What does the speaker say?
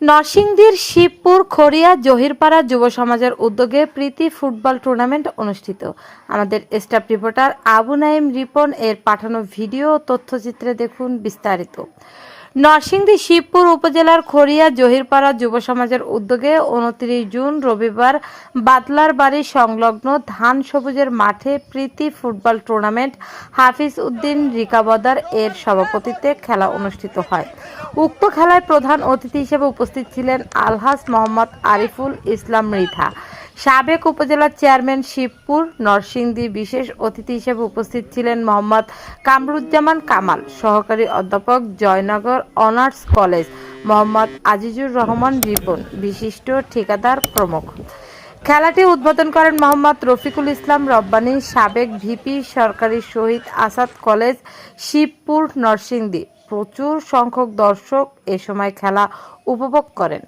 নরসিংদীর শিবপুর খড়িয়া জহিরপাড়া যুব সমাজের উদ্যোগে প্রীতি ফুটবল টুর্নামেন্ট অনুষ্ঠিত। আমাদের স্টাফ রিপোর্টার আবু নাইম রিপন এর পাঠানো ভিডিও তথ্যচিত্রে দেখুন বিস্তারিত। নরসিংদী শিবপুর উপজেলার খড়িয়া জহিরপাড়া যুব সমাজের উদ্যোগে উনত্রিশ জুন রবিবার বাতলার বাড়ি সংলগ্ন ধান সবুজের মাঠে প্রীতি ফুটবল টুর্নামেন্ট হাফিজ উদ্দিন রিকাবদার এর সভাপতিত্বে খেলা অনুষ্ঠিত হয়। উক্ত খেলায় প্রধান অতিথি হিসেবে উপস্থিত ছিলেন আলহাজ মোহাম্মদ আরিফুল ইসলাম মৃধা। সাবেক উপজেলা চেয়ারম্যান শিবপুর নরসিংদী বিশেষ অতিথি হিসেবে উপস্থিত ছিলেন মোহাম্মদ কামরুজ্জামান কামাল, সহকারী অধ্যাপক জয়নগর অনার্স কলেজ, মোহাম্মদ আজিজুর রহমান রিপন, বিশিষ্ট ঠিকাদার প্রমুখ। খেলাটি উদ্বোধন করেন মোহাম্মদ রফিকুল ইসলাম রব্বানী, সাবেক ভিপি সরকারি শহীদ আসাদ কলেজ, শিবপুর নরসিংদী। প্রচুর সংখ্যক দর্শক এ সময় খেলা উপভোগ করেন।